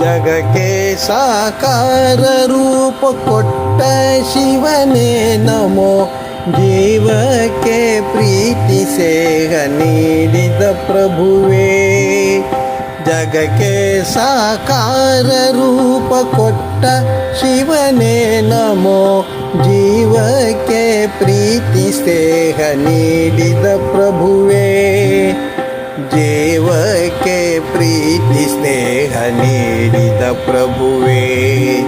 ಜಗಕ್ಕೆ ಸಾಕಾರ ರೂಪ ಕೊಟ್ಟ ಶಿವನೇ ನಮೋ ಜೀವಕ್ಕೆ ಪ್ರೀತಿ ಸೇಹ ನೀಡಿದ ಪ್ರಭುವೇ ಜಗಕ್ಕೆ ಸಾಕಾರ ರೂಪ ಕೊಟ್ಟ ಶಿವನೇ ನಮೋ ಜೀವಕ್ಕೆ ಪ್ರೀತಿ ಸ್ನೇಹ ನೀಡಿದ ಪ್ರಭುವೇ ಜೀವಕ್ಕೆ ಪ್ರೀತಿ, ಸ್ನೇಹ ನೀಡಿದ ಪ್ರಭುವೇ.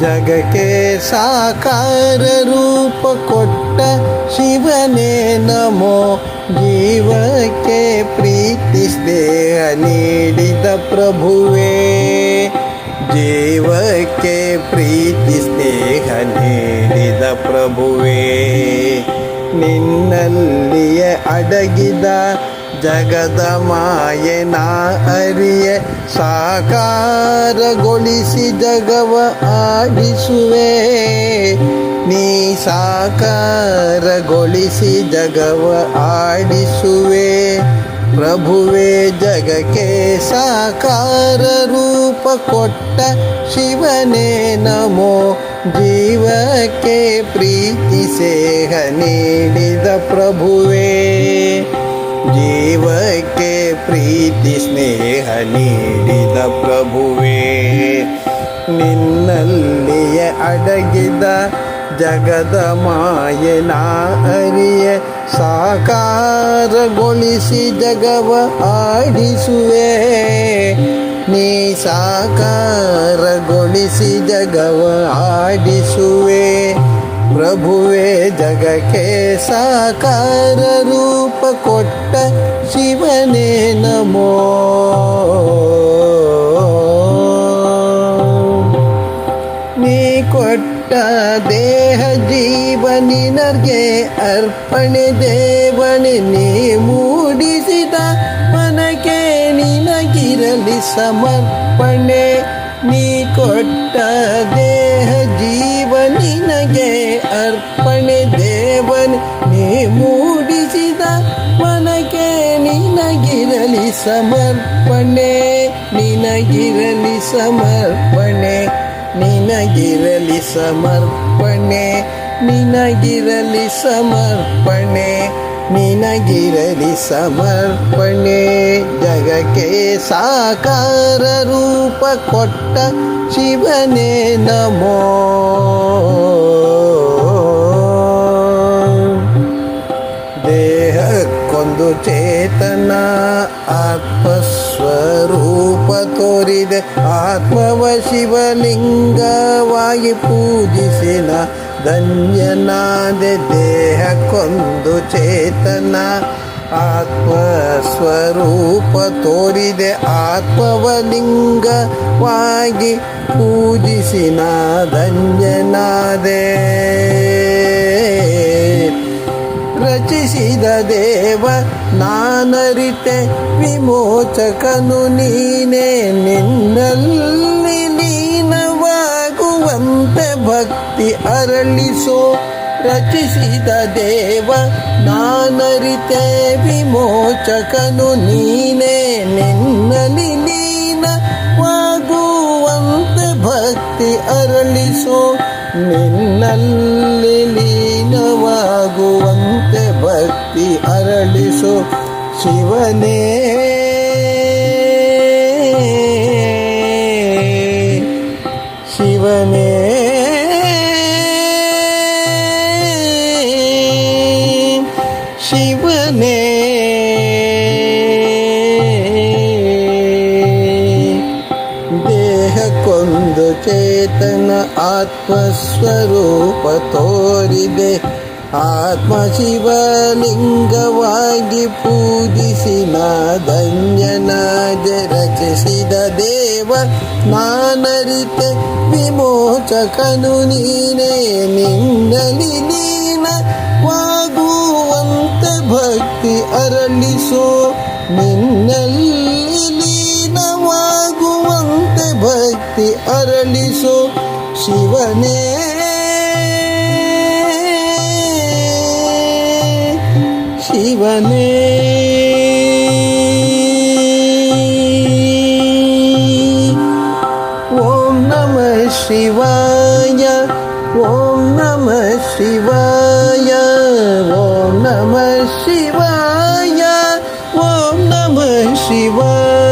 ಜಗಕ್ಕೆ ಸಾಕಾರ ರೂಪ ಕೊಟ್ಟ ಶಿವನೇ ನಮೋ. ಜೀವಕ್ಕೆ ಪ್ರೀತಿ, ಸ್ನೇಹ ನೀಡಿದ ಪ್ರಭುವೇ. ಜೀವಕ್ಕೆ ಪ್ರೀತಿ, ಸ್ನೇಹ ನೀಡಿದ ಪ್ರಭುವೇ. ನಿನ್ನಲ್ಲಿಯೇ ಅಡಗಿದ ಜಗದ ಮಾಯನ ಅರಿಯ ಸಾಕಾರಗೊಳಿಸಿ ಜಗವ ಆಡಿಸುವೆ. ನೀ ಸಾಕಾರಗೊಳಿಸಿ ಜಗವ ಆಡಿಸುವೆ. ಪ್ರಭುವೇ ಜಗಕ್ಕೆ ಸಾಕಾರ ರೂಪ ಕೊಟ್ಟ ಶಿವನೇ ನಮೋ. ಜೀವಕ್ಕೆ ಪ್ರೀತಿ, ಸೇಹ ನೀಡಿದ ಪ್ರಭುವೇ. ಜೀವಕ್ಕೆ ಪ್ರೀತಿ, ಸ್ನೇಹ ನೀಡಿದ ಪ್ರಭುವೇ, ನಿನ್ನಲ್ಲಿಯ ಅಡಗಿದ ಜಗದ ಮಾಯನ ಅರಿಯ, ಸಾಕಾರಗೊಳಿಸಿ ಜಗವ ಆಡಿಸುವೆ. ನೀ ಸಾಕಾರಗೊಳಿಸಿ ಜಗವ ಆಡಿಸುವೆ. ಪ್ರಭುವೇ ಜಗಕ್ಕೆ ಸಾಕಾರ ರೂಪ ಕೊಟ್ಟ ಶಿವನೇ ನಮೋ. ನೀ ಕೊಟ್ಟ ದೇಹ ಜೀವನಿನರ್ಗೆ ಅರ್ಪಣೆ ದೇವಣೆ ನೀ ಮೂಡಿಸಿದ ಮನಕ್ಕೆ ನಿನಗಿರಲಿ ಸಮರ್ಪಣೆ. ನೀ ಕೊಟ್ಟ ದೇಹ ಜೀವ ನಿನಗೆ ಅರ್ಪಣೆ ದೇವನ್, ನೀ ಮೂಡಿಸಿದ ಮನಗೆ ನಿನಗಿರಲಿ ಸಮರ್ಪಣೆ ನಿನಗಿರಲಿ ಸಮರ್ಪಣೆ ನಿನಗಿರಲಿ ಸಮರ್ಪಣೆ ನಿನಗಿರಲಿ ಸಮರ್ಪಣೆ. ನಿನಗಿರಲಿ ಸಮರ್ಪಣೆ. ಜಗಕ್ಕೆ ಸಾಕಾರ ರೂಪ ಕೊಟ್ಟ ಶಿವನೇ ನಮೋ. ದೇಹಕ್ಕೊಂದು ಚೇತನ ಆತ್ಮಸ್ವರೂಪ ತೋರಿದೆ. ಆತ್ಮವ ಶಿವಲಿಂಗವಾಗಿ ಪೂಜಿಸಿನ ಧನ್ಯನಾದೆ ದೇಹಕ್ಕೊಂದು ಚೇತನ. ಆತ್ಮ ಸ್ವರೂಪ ತೋರಿದೆ ಆತ್ಮವ ಲಿಂಗವಾಗಿ ಪೂಜಿಸಿನ ಧನ್ಯನಾದೆ. ರಚಿಸಿದ ದೇವ ನಾನರಿತೆ, ವಿಮೋಚಕನು ನೀನೇ. ನಿನ್ನಲ್ಲಿ ಲೀನವಾಗುವಂತೆ ಭಕ್ತಿ ಅರಳಿಸೋ, ರಚಿಸಿದ ದೇವ ನಾನರಿತೆ ವಿಮೋಚಕನು ನೀನೇ, ನಿನ್ನಲ್ಲಿ ಲೀನವಾಗುವಂತೆ ಭಕ್ತಿ ಅರಳಿಸೋ, ನಿನ್ನಲ್ಲಿ ಲೀನವಾಗುವಂತೆ ಭಕ್ತಿ ಅರಳಿಸು ಶಿವನೇ. ಶಿವನೇ. ಆತ್ಮಸ್ವರೂಪ ತೋರಿದೆ. ಆತ್ಮ ಶಿವಲಿಂಗವಾಗಿ ಪೂಜಿಸಿನ ಧನ್ಯನಾದ ರಚಿಸಿದ ದೇವ ನಾನರಿತೆ. ವಿಮೋಚಕನು ನೀನೇ ನಿನ್ನಲಿ ಲೀನವಾಗುವಂತೆ ಭಕ್ತಿ ಅರಳಿಸೋ. ನಿನ್ನಲ್ಲಿ சிவனே. சிவனே. ஓம் நம சிவாய ஓம் நம சிவாய ஓம் நம சிவாய ஓம் நம சிவாய.